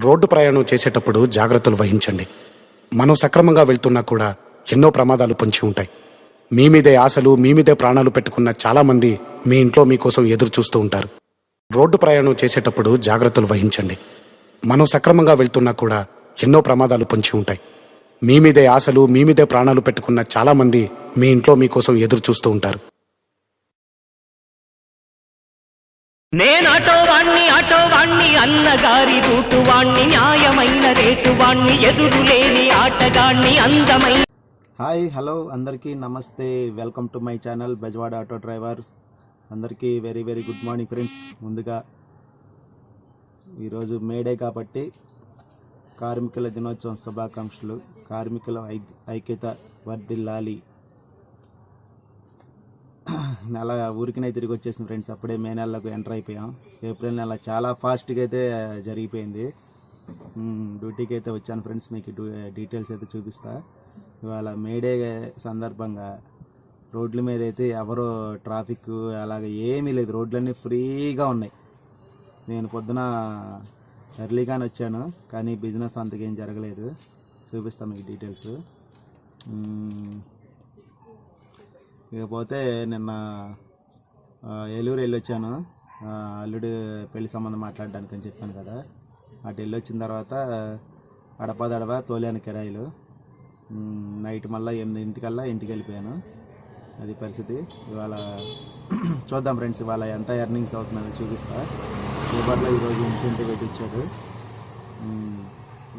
Road ప్రయాణం చేసేటప్పుడు జాగ్రత్తలు వహించండి. మనం సక్రమంగా వెళ్తున్నా కూడా ఎన్నో ప్రమాదాలు పొంచి ఉంటాయి. మీ మీదే ఆశలు మీ మీదే ప్రాణాలు పెట్టుకున్న చాలామంది మీ ఇంట్లో మీకోసం ఎదురు చూస్తూ ఉంటారు. రోడ్డు ప్రయాణం చేసేటప్పుడు జాగ్రత్తలు వహించండి. మనం సక్రమంగా వెళ్తున్నా కూడా ఎన్నో ప్రమాదాలు పొంచి ఉంటాయి. మీ మీదే ఆశలు మీ మీదే ప్రాణాలు పెట్టుకున్న చాలామంది మీ ఇంట్లో మీకోసం ఎదురు చూస్తూ ఉంటారు. నేను ఆటోవాణ్ణి ఆటో అన్నగారి రూటువాణ్ణి న్యాయమైన రేటువాణ్ణి ఎదురులేని ఎదురు లేని ఆటగాణ్ణి అందమైన హాయ్ హలో అందరికీ నమస్తే. Welcome to my channel Bezawada auto drivers. అందరికీ very very good morning friends. ముందుగా ఈరోజు మేడే కాబట్టి కార్మికుల దినోత్సవం శుభాకాంక్షలు. కార్మికుల ఐక్యత వర్ధిల్లాలి. నెల ఊరికినే తిరిగి వచ్చేసింది ఫ్రెండ్స్. అప్పుడే మే నెలకు ఎంటర్ అయిపోయాం. ఏప్రిల్ నెల చాలా ఫాస్ట్గా అయితే జరిగిపోయింది. డ్యూటీకి అయితే వచ్చాను ఫ్రెండ్స్. మీకు డీటెయిల్స్ అయితే చూపిస్తా. ఇవాళ మేడే సందర్భంగా రోడ్ల మీద అయితే ఎవరో ట్రాఫిక్ అలాగే ఏమీ లేదు. రోడ్లన్నీ ఫ్రీగా ఉన్నాయి. నేను పొద్దున ఎర్లీగానే వచ్చాను కానీ బిజినెస్ అంతకేం జరగలేదు. చూపిస్తాను మీకు డీటెయిల్స్. ఇకపోతే నిన్న ఏలూరు వెళ్ళి వచ్చాను అల్లుడు పెళ్ళి సంబంధం మాట్లాడడానికి అని చెప్పాను కదా. అటు వెళ్ళి వచ్చిన తర్వాత అడపదడవ తోలాను కిరాయిలు. నైట్ మళ్ళీ ఎనిమిదింటికల్లా ఇంటికి వెళ్ళిపోయాను. అది పరిస్థితి. ఇవాళ చూద్దాం ఫ్రెండ్స్ ఇవాళ ఎంత ఎర్నింగ్స్ అవుతుందో చూపిస్తా. ఊబర్లో ఈరోజు ఇన్సెంటివ్ అయితే ఇచ్చాడు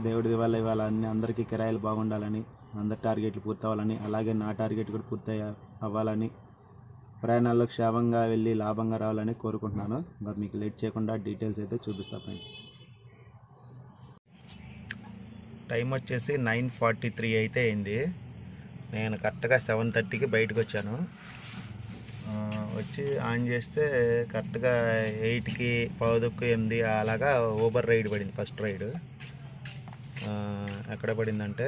దేవుడి వల్ల ఇవాళ అన్ని అందరికీ కిరాయిలు బాగుండాలని అందరి టార్గెట్లు పూర్తవ్వాలని అలాగే నా టార్గెట్ కూడా పూర్తి అవ్వాలని ప్రయాణాల్లో క్షేమంగా వెళ్ళి లాభంగా రావాలని కోరుకుంటున్నాను. ఇంకా మీకు లేట్ చేయకుండా డీటెయిల్స్ అయితే చూపిస్తా ఫ్రెండ్స్. టైం వచ్చేసి నైన్ ఫార్టీ త్రీ అయితే అయింది. నేను కరెక్ట్గా సెవెన్ థర్టీకి బయటకు వచ్చాను. వచ్చి ఆన్ చేస్తే కరెక్ట్గా ఎయిట్కి పౌదక్కు ఎనిమిది అలాగా ఊబర్ రైడ్ పడింది ఫస్ట్ రైడ్. ఎక్కడ పడిందంటే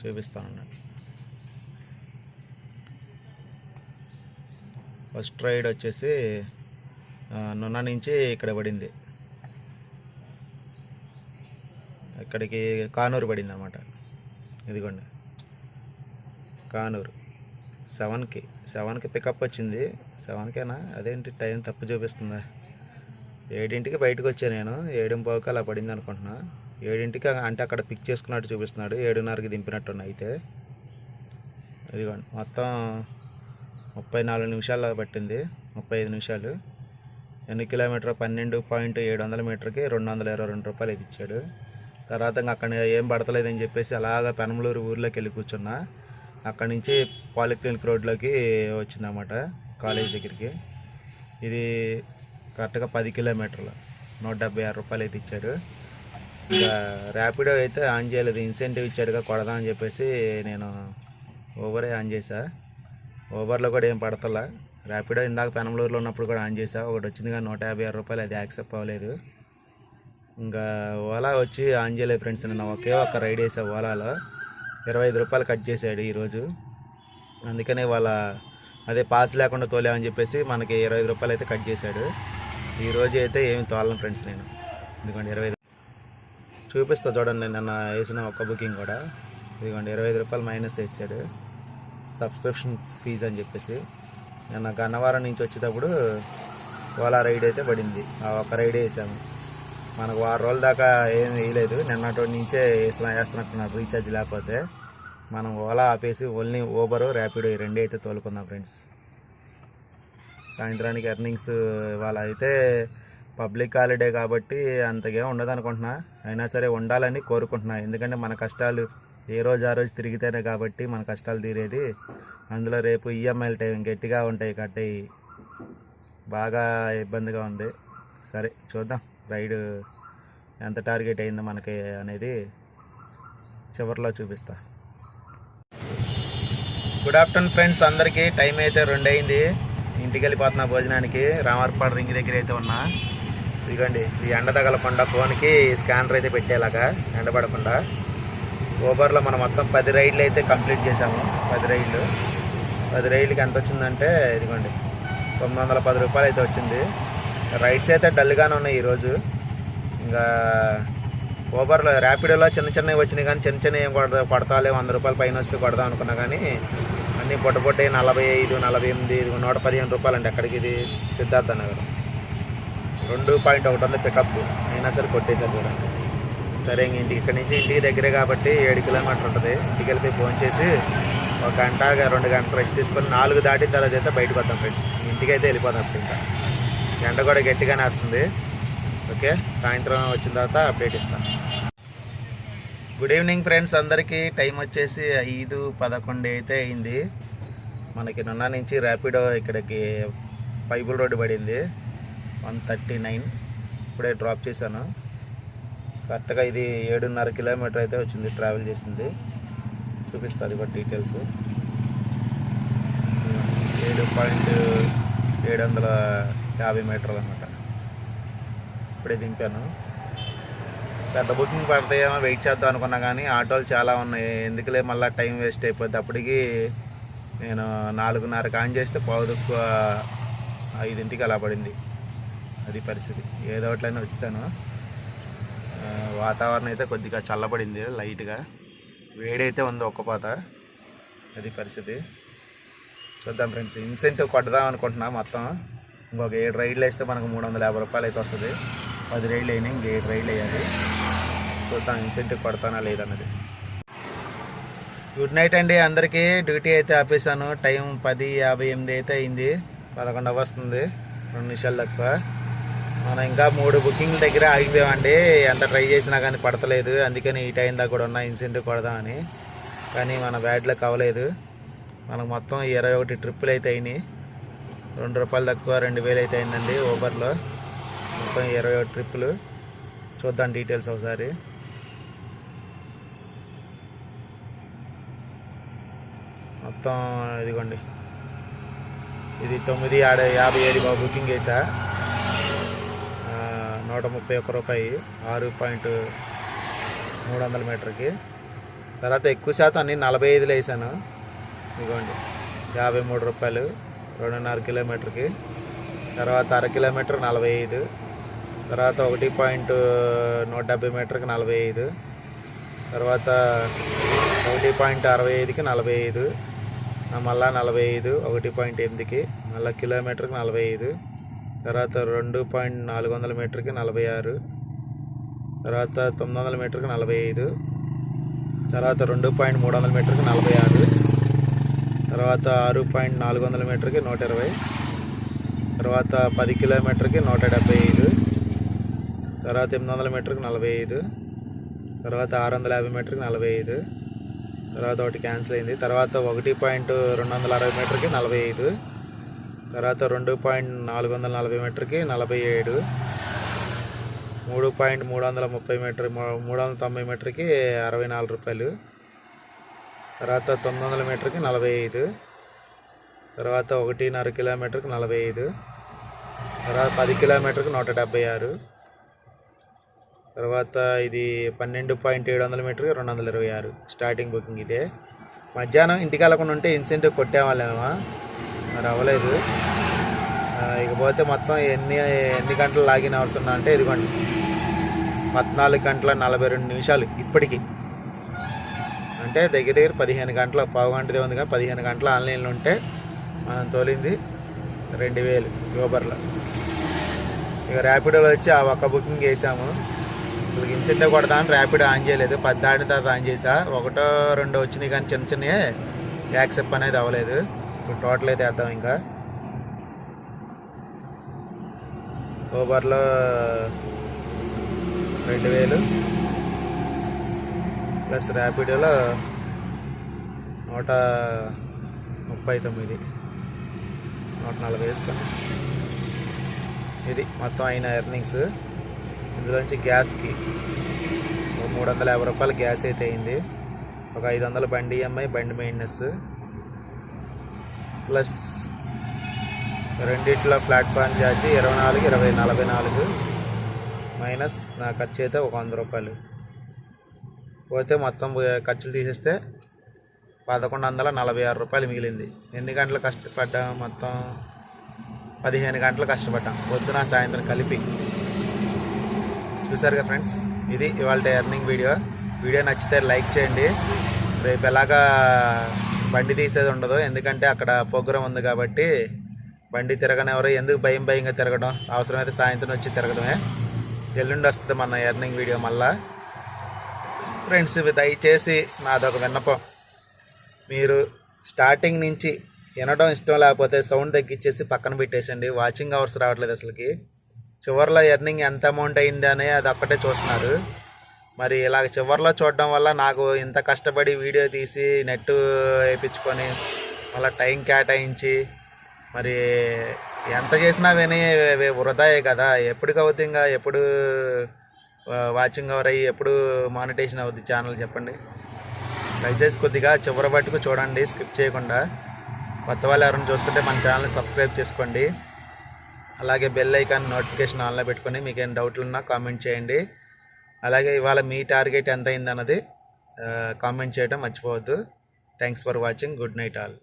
చూపిస్తాను ఫస్ట్ రైడ్ వచ్చేసి నున్న నుంచి ఇక్కడ పడింది. ఇక్కడికి కానూరు పడింది అనమాట ఇదిగోండి. కానూరు. సెవెన్కి సెవెన్కి పికప్ వచ్చింది. సెవెన్కేనా? అదేంటి టైం తప్పు చూపిస్తుందా? ఏడింటికి బయటకు వచ్చా నేను. ఏడింపావుకి అలా పడింది అనుకుంటున్నా. ఏడింటికి అంటే అక్కడ పిక్ చేసుకున్నట్టు చూపిస్తున్నాడు. ఏడున్నరకి దింపినట్టున్నా అయితే. ఇదిగోండి. మొత్తం ముప్పై నాలుగు నిమిషాలు పట్టింది. ముప్పై ఐదు నిమిషాలు. ఎన్ని కిలోమీటర్? పన్నెండు పాయింట్ ఏడు వందల మీటర్కి రెండు వందల ఇరవై రెండు రూపాయలు అయితే ఇచ్చాడు. తర్వాత ఇంకా అక్కడ ఏం పడతలేదని చెప్పేసి అలాగా పెనమలూరు ఊర్లోకి వెళ్ళి కూర్చున్నా. అక్కడి నుంచి పాలిక్లినిక్ రోడ్లోకి వచ్చిందన్నమాట కాలేజ్ దగ్గరికి. ఇది కరెక్ట్గా పది కిలోమీటర్లు. నూట డెబ్బై ఆరు రూపాయలు అయితే ఇచ్చాడు ఇంకా ర్యాపిడో అయితే ఆన్ చేయలేదు. ఇన్సెంటివ్ ఇచ్చాడుగా కొడదాం అని చెప్పేసి నేను ఓవరే ఆన్ చేశా. ఓవర్లో కూడా ఏం పడతలా. ర్యాపిడో ఇందాక పెనమలూరులో ఉన్నప్పుడు కూడా ఆన్ చేశా. ఒకటి వచ్చింది కానీ నూట యాభై ఆరు రూపాయలు అది యాక్సెప్ట్ అవ్వలేదు. ఇంకా ఓలా వచ్చి ఆన్ చేయలేదు ఫ్రెండ్స్. నిన్న ఒకే ఒక రైడ్ వేసా ఓలాలో. ఇరవై ఐదు రూపాయలు కట్ చేశాడు ఈరోజు. అందుకనే వాళ్ళ అదే పాస్ లేకుండా తోలేమని చెప్పేసి మనకి ఇరవై ఐదు రూపాయలు అయితే కట్ చేశాడు. ఈరోజు అయితే ఏమి తోలను ఫ్రెండ్స్ నేను. ఎందుకంటే ఇరవై చూపిస్తా చూడండి నిన్న వేసిన ఒక్క బుకింగ్ కూడా. ఇదిగోండి ఇరవై ఐదు రూపాయలు మైనస్ వేసాడు. సబ్స్క్రిప్షన్ ఫీజు అని చెప్పేసి. నిన్న గన్నవరం నుంచి వచ్చేటప్పుడు ఓలా రైడ్ అయితే పడింది. ఆ ఒక్క రైడ్ వేసాము. మనకు వారం రోజుల దాకా ఏం వేయలేదు. నిన్నటి నుంచే వేస్తున్నా వేస్తున్నట్టున్నారు. రీఛార్జ్ లేకపోతే మనం ఓలా ఆపేసి ఓన్లీ ఓబరు ర్యాపిడో ఈ రెండే అయితే తోలుకుందాం ఫ్రెండ్స్ సాయంత్రానికి ఎర్నింగ్స్ ఇవాళ అయితే పబ్లిక్ హాలిడే కాబట్టి అంతగా ఉండదు అనుకుంటున్నా అయినా సరే ఉండాలని కోరుకుంటున్నా. ఎందుకంటే మన కష్టాలు ఏ రోజు ఆ రోజు తిరిగితేనే కాబట్టి మన కష్టాలు తీరేది. అందులో రేపు ఈఎంఐల టైం గట్టిగా ఉంటాయి కట్టయి బాగా ఇబ్బందిగా ఉంది. సరే చూద్దాం రైడ్ ఎంత టార్గెట్ అయిందో మనకి అనేది చివరిలో చూపిస్తా. గుడ్ ఆఫ్టర్నూన్ ఫ్రెండ్స్ అందరికీ టైం అయితే రెండు అయింది. ఇంటికి వెళ్ళిపోతున్నా భోజనానికి. రామర్పాడు రింగ్ దగ్గర అయితే ఉన్నా. ఇదిగోండి ఈ ఎండ తగలకుండా ఫోన్కి స్కానర్ అయితే పెట్టేలాగా ఎండపడకుండా ఊబర్లో మనం మొత్తం పది రైడ్లు అయితే కంప్లీట్ చేసాము పది రైళ్ళు పది రైళ్ళకి ఎంత వచ్చిందంటే ఇదిగోండి తొమ్మిది వందల పది రూపాయలు అయితే వచ్చింది. రైడ్స్ అయితే డల్గానే ఉన్నాయి ఈరోజు. ఇంకా ఊబర్లో ర్యాపిడోలో చిన్న చిన్నవి వచ్చినాయి కానీ చిన్న చిన్నవి ఏం కొడతా కొడతాలే వంద రూపాయలు పైన వస్తే కొడదాం అనుకున్నా కానీ అన్నీ పొట్ట నలభై ఐదు నలభై ఎనిమిది ఇది నూట పదిహేను రూపాయలు అండి అక్కడికి ఇది సిద్ధార్థ నగరం. రెండు పాయింట్ ఒకటి ఉంది పికప్ అయినా సరే కొట్టేశారు చూడండి. సరే ఇంక ఇంటికి ఇక్కడి నుంచి ఇంటికి దగ్గరే కాబట్టి ఏడు కిలోమీటర్ ఉంటుంది. ఇంటికి వెళ్ళిపోయి ఫోన్ చేసి ఒక గంట రెండు గంటలు రెస్ట్ తీసుకొని నాలుగు దాటిన తర్వాత అయితే బయటకు వద్దాం ఫ్రెండ్స్ ఇంటికి అయితే వెళ్ళిపోదాం అప్పుడు ఇంకా. ఎండ కూడా గట్టిగానే వస్తుంది. ఓకే సాయంత్రం వచ్చిన తర్వాత అప్డేట్ ఇస్తాను గుడ్ ఈవినింగ్ ఫ్రెండ్స్ అందరికీ టైం వచ్చేసి ఐదు పదకొండు అయితే అయింది. మనకి నిన్న నుంచి ర్యాపిడో ఇక్కడికి పైపుల్ రోడ్డు పడింది. వన్ థర్టీ నైన్ ఇప్పుడే డ్రాప్ చేశాను. కరెక్ట్గా ఇది ఏడున్నర కిలోమీటర్ అయితే వచ్చింది ట్రావెల్ చేసింది చూపిస్తుంది కూడా డీటెయిల్స్ ఏడు పాయింట్ ఏడు వందల యాభై మీటర్లు అనమాట. ఇప్పుడే దింపాను. పెద్ద బుకింగ్ పడతాయేమో వెయిట్ చేద్దాం అనుకున్నా కానీ ఆటోలు చాలా ఉన్నాయి. ఎందుకులే మళ్ళీ టైం వేస్ట్ అయిపోద్ది. అప్పటికి నేను నాలుగున్నర కాన్ చేస్తే పావుదుక్కు ఐదింటికి అలా పడింది. అది పరిస్థితి. ఏదో ఒకట్లయినా వచ్చాను వాతావరణం అయితే కొద్దిగా చల్లబడింది లైట్గా. వేడైతే ఉంది ఒక్కపోత అది పరిస్థితి. చూద్దాం ఫ్రెండ్స్. ఇన్సెంటివ్ కొట్టదాం అనుకుంటున్నా మొత్తం. ఇంకొక ఏడు రైడ్లు వేస్తే మనకు మూడు వందల యాభై రూపాయలు అయితే వస్తుంది. పది రైళ్ళు అయినాయి ఇంక ఏడు రైళ్ళు వేయాలి చూద్దాం ఇన్సెంటివ్ కొడతానా లేదన్నది గుడ్ నైట్ అండి అందరికీ. డ్యూటీ అయితే ఆపేసాను టైం పది యాభై ఎనిమిది అయితే అయింది. పదకొండు వస్తుంది రెండు నిమిషాలు తక్కువ. మనం ఇంకా మూడు బుకింగ్ల దగ్గర ఆగిపోయామండి. ఎంత ట్రై చేసినా కానీ పడతలేదు. అందుకని ఈ టైం దాకా కూడా ఉన్న ఇన్సెంటివ్ కొడదామని కానీ మన బ్యాడ్లకు అవ్వలేదు. మనకు మొత్తం ఇరవై ఒకటి ట్రిప్పులు అయితే అయినాయి. రెండు రూపాయలు తక్కువ రెండు వేలు అయితే అయిందండి ఊబర్లో మొత్తం ఇరవై ఒకటి ట్రిప్పులు. చూద్దాం డీటెయిల్స్ ఒకసారి. మొత్తం ఇదిగోండి. ఇది తొమ్మిది ఆడ యాభై ఏడు బాబు బుకింగ్ చేసా నూట ముప్పై ఒక్క రూపాయి. ఆరు పాయింట్ మూడు వందల మీటర్కి. తర్వాత ఎక్కువ శాతం అన్ని నలభై ఐదులో వేసాను ఇదిగోండి. యాభై మూడు రూపాయలు. రెండున్నర కిలోమీటర్కి. తర్వాత అర కిలోమీటర్ నలభై ఐదు. తర్వాత ఒకటి పాయింట్ నూట డెబ్బై మీటర్కి నలభై ఐదు. తర్వాత ఒకటి పాయింట్ అరవై ఐదుకి నలభై ఐదు. మళ్ళా నలభై ఐదు ఒకటి పాయింట్ ఎనిమిదికి మళ్ళీ కిలోమీటర్కి నలభై ఐదు. తర్వాత రెండు పాయింట్ నాలుగు వందల మీటర్కి నలభై ఆరు. తర్వాత తొమ్మిది వందల మీటర్కి నలభై ఐదు. తర్వాత రెండు పాయింట్ మూడు వందల మీటర్కి నలభై ఆరు. తర్వాత ఆరు పాయింట్ నాలుగు వందల మీటర్కి నూట ఇరవై. తర్వాత పది కిలోమీటర్కి నూట డెబ్బై ఐదు. తర్వాత ఎనిమిది వందల మీటర్కి నలభై ఐదు తర్వాత ఆరు వందల యాభై మీటర్కి నలభై ఐదు తర్వాత ఒకటి క్యాన్సిల్ అయింది తర్వాత ఒకటి పాయింట్ రెండు వందల అరవై మీటర్కి నలభై ఐదు తర్వాత రెండు పాయింట్ నాలుగు వందల నలభై మీటర్కి నలభై ఏడు మూడు పాయింట్ మూడు వందల ముప్పై మీటర్ మూడు వందల తొంభై మీటర్కి అరవై నాలుగు రూపాయలు తర్వాత తొమ్మిది వందల మీటర్కి నలభై ఐదు తర్వాత ఒకటిన్నర కిలోమీటర్కి నలభై ఐదు తర్వాత పది కిలోమీటర్కి నూట డెబ్బై ఆరు తర్వాత ఇది పన్నెండు పాయింట్ ఏడు వందల మీటర్కి రెండు వందల ఇరవై ఆరు. స్టార్టింగ్ బుకింగ్ ఇదే. మధ్యాహ్నం ఇంటికి వెళ్ళకుండా ఉంటే ఇన్సెంటివ్ కొట్టేవాళ్ళేమో? మరి అవ్వలేదు. ఇకపోతే మొత్తం ఎన్ని ఎన్ని గంటలు లాగిన్ అవర్స్ ఉన్నా అంటే ఇదిగోండి. పద్నాలుగు గంటల నలభై రెండు నిమిషాలు ఇప్పటికి. అంటే దగ్గర దగ్గర పదిహేను గంటల పావు గంటదే ఉంది కానీ పదిహేను గంటల ఆన్లైన్లో ఉంటే మనం తోలింది రెండు వేలు యూబర్లో ఇక ర్యాపిడోలో వచ్చి ఆ ఒక్క బుకింగ్ వేసాము అసలు ఇన్సెంటివ్ కొడదామని ర్యాపిడ్ ఆన్ చేయలేదు. పది దాటిన తర్వాత ఆన్ చేసా. ఒకటో రెండో వచ్చినాయి కానీ చిన్న చిన్నవి యాక్సెప్ట్ అనేది అవ్వలేదు. ఇప్పుడు టోటల్ అయితే వేద్దాం ఇంకా. ఊబర్లో రెండు వేలు. ప్లస్ ర్యాపిడోలో నూట ముప్పై తొమ్మిది. నూట నలభై వేసుకోండి. ఇది మొత్తం అయిన ఎర్నింగ్స్ ఇందులోంచి గ్యాస్కి ఒక మూడు వందల యాభై రూపాయలు గ్యాస్ అయితే అయింది. ఒక ఐదు వందల బండి ఈఎంఐ బండి మెయింటెనెన్స్ ప్లస్ రెండిట్లో ప్లాట్ఫామ్ ఛార్జీ ఇరవై నాలుగు ఇరవై నలభై నాలుగు. మైనస్ నా ఖర్చు అయితే ఒక వంద రూపాయలు. పోతే మొత్తం ఖర్చులు తీసేస్తే పదకొండు వందల నలభై ఆరు రూపాయలు మిగిలింది. ఎన్ని గంటలు కష్టపడ్డాం? మొత్తం పదిహేను గంటలు కష్టపడ్డాం. పొద్దున సాయంత్రం కలిపి చూసారుగా ఫ్రెండ్స్? ఇది ఇవాళ ఎర్నింగ్ వీడియో వీడియో నచ్చితే లైక్ చేయండి. రేపు ఎలాగా బండి తీసేది ఉండదు ఎందుకంటే అక్కడ ప్రోగ్రాం ఉంది కాబట్టి బండి తిరగనెవరు ఎందుకు భయం భయంగా తిరగడం? అవసరమైతే సాయంత్రం వచ్చి తిరగడమే. ఎల్లుండి వస్తుంది మన ఎర్నింగ్ వీడియో మళ్ళా. ఫ్రెండ్స్ దయచేసి నాదొక విన్నపం. మీరు స్టార్టింగ్ నుంచి వినడం ఇష్టం లేకపోతే సౌండ్ తగ్గించేసి పక్కన పెట్టేసండి వాచింగ్ అవర్స్ రావట్లేదు అసలుకి. చివరిలో ఎర్నింగ్ ఎంత అమౌంట్ అయింది అని అది ఒక్కటే చూస్తున్నారు. మరి ఇలాగ చివరిలో చూడడం వల్ల నాకు ఇంత కష్టపడి వీడియో తీసి నెట్ వేయించుకొని మళ్ళీ టైం కేటాయించి మరి ఎంత చేసినా విని వృధాయే కదా. ఎప్పటికి అవుతుంది ఇంకా ఎప్పుడు వాచింగ్ అవర్ అయ్యి ఎప్పుడు మానిటేషన్ అవుద్ది ఛానల్ చెప్పండి. దయచేసి కొద్దిగా చివరి పట్టుకు చూడండి స్కిప్ చేయకుండా. కొత్త వాళ్ళు ఎవరైనా చూస్తుంటే మన ఛానల్ని సబ్స్క్రైబ్ చేసుకోండి. అలాగే బెల్ ఐకాన్ నోటిఫికేషన్ ఆన్లో పెట్టుకొని మీకు ఏం డౌట్లు ఉన్నా కామెంట్ చేయండి. అలాగే ఇవాళ మీ టార్గెట్ ఎంత అయింది అన్నది కామెంట్ చేయడం మర్చిపోవద్దు. Thanks for watching good night all